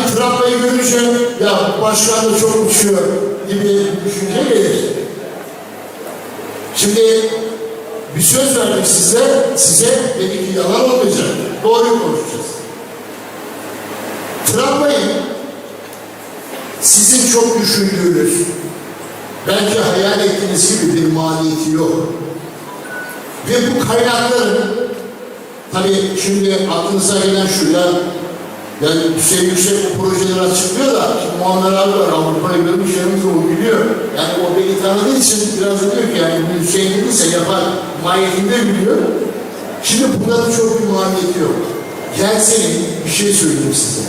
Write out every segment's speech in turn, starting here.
Hani tramvayı görünce ya başkan da çok uçuyor gibi düşünce gelir. Şimdi bir söz verdik size, size dedik ki yalan olmayacak. Doğruyu konuşacağız. Tramvayın sizin çok düşündüğünüz, belki hayal ettiğiniz gibi bir maliyeti yok. Ve bu kaynakların, tabii şimdi aklınıza gelen şu ya, yani Hüseyin Yüksek bu projeleri açıklıyor da, Muammer abi var, Avrupa'yı görmüş yanımızda o biliyor. Yani o beni tanıdığı için biraz da diyor ki yani Hüseyin dediyse yapar, mahiyetinde biliyor. Şimdi bunların çok bir maliyeti yok. Gelsenin, bir şey söyleyeyim size.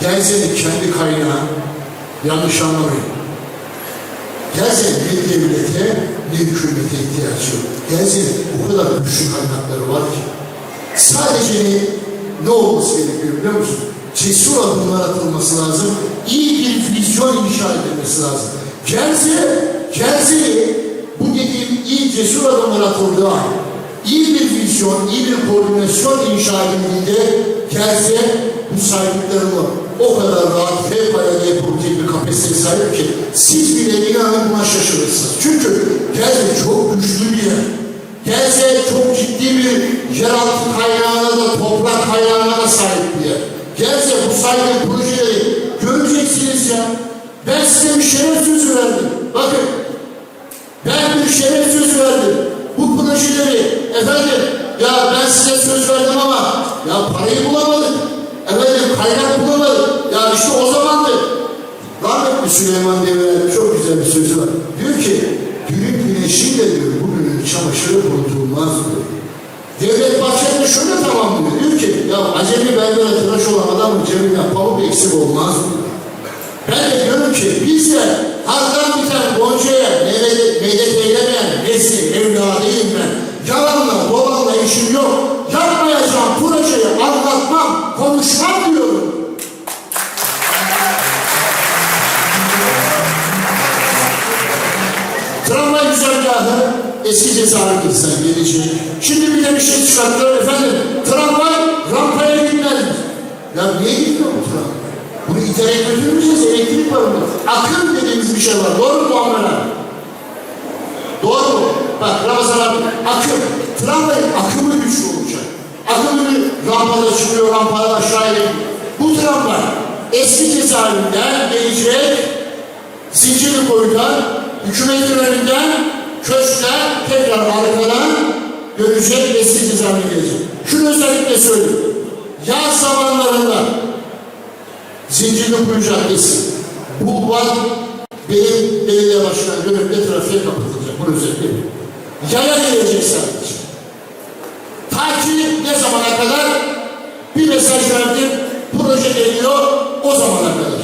Gelsenin kendi kaynağı, yanlış anlamayın. Gelsenin ne devlete ne hükümete ihtiyaç yok. Gelsenin o kadar güçlü kaynakları var ki. Sadece ne olması gerekiyor biliyor musun? Cesur adımlar atılması lazım. İyi bir vizyon inşa edilmesi lazım. Gelse, Gelse'yi bu dediğim iyi cesur adımlar atıldığı an, iyi bir vizyon, iyi bir koordinasyon inşa edildiğinde Gelse bu saydıklarımı o kadar rahat fevkalade yapabilecek bir kapasiteye sahip ki siz bile inanın buna şaşırırsınız. Çünkü Gelse çok güçlü bir yer. Gelse çok ciddi size bir şeref sözü verdim. Bakın ben bir şeref sözü verdim. Bu projeleri efendim ya ben size söz verdim ama ya parayı bulamadık. Efendim kaynak bulamadık. Ya işte o zamandı. Rahmetli Süleyman Demirel'in çok güzel bir sözü var. Diyor ki günün güneşiyle diyor bugünün çamaşırı kurutulmaz diyor. Devlet Bahçeli de şöyle tamamlıyor. Diyor ki ya acemi berbere tıraş olan adamın cebinden pamuk eksik olmaz. Ben de diyorum ki biz de hardan biten Gonca'ya meylet, meylet eylemeyen nesli evladıyım ben. Yalanla dolanla işim yok. Yapmayacağım projeyi anlatmam, konuşmam diyorum. Tramvay güzergahı eski cezaevinden gelecek. Şimdi bir de bir şey çıkarttılar efendim. Tramvay rampaya gitmez. Ya niye gitmiyor bu tramvay? Bunu iterek götürmeyeceğiz. Burada. Akım dediğimiz bir şey var. Doğru mu abi? Doğru mu? Bak Ramazan abi akım. Tramvayın akımı güçlü olacak. Akımı bir rampada çıkıyor, rampada aşağı iniyor. Bu tramvay eski cezaevinden gelecek Zincirli koyudan, hükümetin önünden, köşkten, tekrar arkadan görecek eski cezaevine gelecek. Şunu özellikle söyleyeyim. Yaz zamanlarında Zincirli Kuyu Caddesi, Bulvar, benim belediye başkanı döneminde trafiğe kapatılacak. Bunu özetleyelim. Yaya gelecek sadece. Ta ki ne zamana kadar bir mesaj verdim, proje geliyor o zamana kadar.